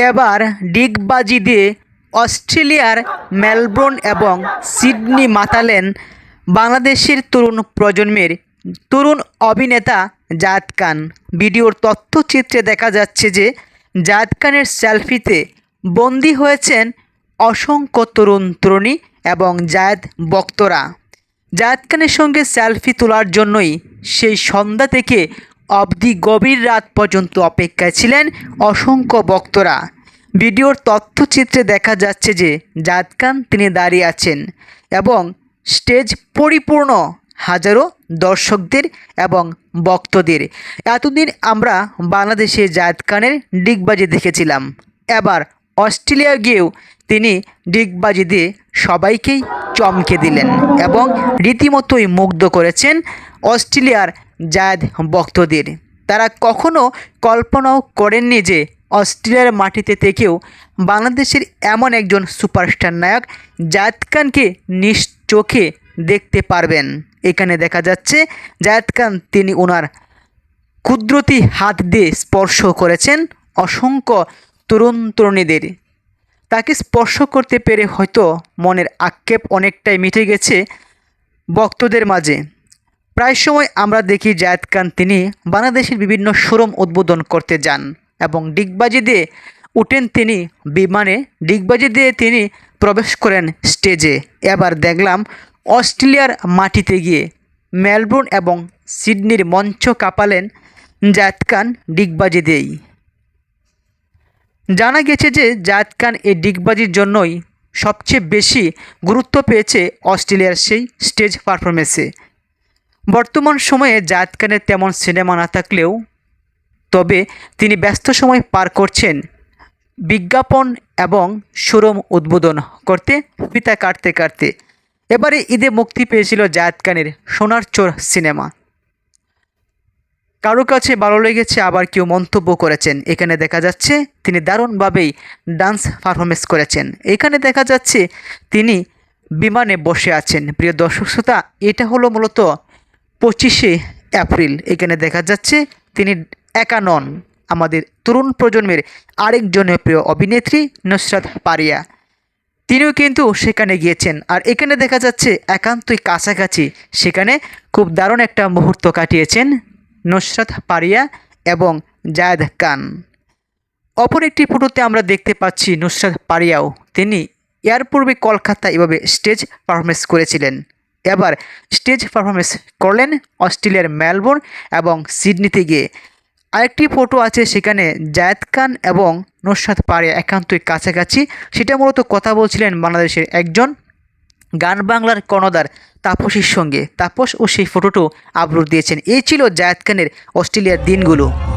এবার ডিগবাজি দিয়ে অস্ট্রেলিয়ার মেলবোর্ন এবং সিডনি মাতালেন বাংলাদেশের তরুণ প্রজন্মের তরুণ অভিনেতা জাদ খান। ভিডিওর তথ্যচিত্রে দেখা যাচ্ছে যে জাদ খানের সেলফিতে বন্দী হয়েছেন অসংখ্য তরুণ তরুণী এবং জায়দ বক্তরা। জায়দ খানের সঙ্গে সেলফি তোলার জন্যই সেই সন্ধ্যা থেকে অবধি গভীর রাত পর্যন্ত অপেক্ষায় ছিলেন অসংখ্য ভক্তরা। ভিডিওর তথ্যচিত্রে দেখা যাচ্ছে যে জাদ তিনি দাঁড়িয়ে আছেন এবং স্টেজ পরিপূর্ণ হাজারো দর্শকদের এবং ভক্তদের। এতদিন আমরা বাংলাদেশে জায়দ খানের ডিগবাজি দেখেছিলাম। এবার অস্ট্রেলিয়া গিয়েও তিনি ডিগবাজি দিয়ে সবাইকেই চমকে দিলেন এবং রীতিমতোই মুগ্ধ করেছেন অস্ট্রেলিয়ার জায়দ ভক্তদের। তারা কখনো কল্পনাও করেননি যে অস্ট্রেলিয়ার মাটিতে থেকেও বাংলাদেশের এমন একজন সুপারস্টার নায়ক জায়দ খানকে নিজ চোখে দেখতে পারবেন। এখানে দেখা যাচ্ছে জায়দ খান তিনি ওনার কুদরতি হাত দিয়ে স্পর্শ করেছেন অসংখ্য তরুণ তরুণীদের। তাকে স্পর্শ করতে পেরে হয়তো মনের আক্ষেপ অনেকটাই মিটে গেছে ভক্তদের মাঝে। প্রায় সময় আমরা দেখি জায়দ খান তিনি বাংলাদেশের বিভিন্ন শোরুম উদ্বোধন করতে যান এবং ডিগবাজি দিয়ে উঠেন তিনি বিমানে। ডিগবাজি দিয়ে তিনি প্রবেশ করেন স্টেজে। এবার দেখলাম অস্ট্রেলিয়ার মাটিতে গিয়ে মেলবোর্ন এবং সিডনির মঞ্চ কাঁপালেন জায়দ খান ডিগবাজি দিয়েই। জানা গেছে যে জায়দ খান এই ডিগবাজির জন্যই সবচেয়ে বেশি গুরুত্ব পেয়েছে অস্ট্রেলিয়ার সেই স্টেজ পারফরমেন্সে বর্তমান সময়ে জায়দ খানের তেমন সিনেমা না থাকলেও তবে তিনি ব্যস্ত সময় পার করছেন বিজ্ঞাপন এবং শোরুম উদ্বোধন করতে পিতা কাটতে কাটতে। এবারে ঈদে মুক্তি পেয়েছিল জায়দ খানের সোনার চোর সিনেমা। কারও কাছে ভালো লেগেছে আবার কেউ মন্তব্য করেছেন। এখানে দেখা যাচ্ছে তিনি দারুণভাবেই ডান্স পারফরমেন্স করেছেন। এখানে দেখা যাচ্ছে তিনি বিমানে বসে আছেন। প্রিয় দর্শক শ্রোতা, এটা হলো মূলত পঁচিশে এপ্রিল, এখানে দেখা যাচ্ছে তিনি একা নন। আমাদের তরুণ প্রজন্মের আরেক জনপ্রিয় অভিনেত্রী নুসরাত পারিয়া। তিনিও কিন্তু সেখানে গিয়েছেন। আর এখানে দেখা যাচ্ছে একান্তই কাছাকাছি। সেখানে খুব দারুণ একটা মুহূর্ত কাটিয়েছেন নুসরাত পারিয়া এবং জায়দ খান। অপর একটি ফটোতে আমরা দেখতে পাচ্ছি নুসরাত পারিয়াও। তিনি এর পূর্বে কলকাতা এভাবে স্টেজ পারফরমেন্স করেছিলেন। এবার স্টেজ পারফরমেন্স করলেন অস্ট্রেলিয়ার মেলবোর্ন এবং সিডনিতে গিয়ে। আরেকটি ফটো আছে সেখানে জায়দ খান এবং নুসরাত পারিয়া একান্তই কাছাকাছি। সেটা মূলত কথা বলছিলেন বাংলাদেশের একজন গান বাংলার কর্ণধার তাপসের সঙ্গে। তাপস ও সেই ফটোটাও আপলোড দিয়েছেন। এই ছিল জায়দ খানের অস্ট্রেলিয়ার দিনগুলো।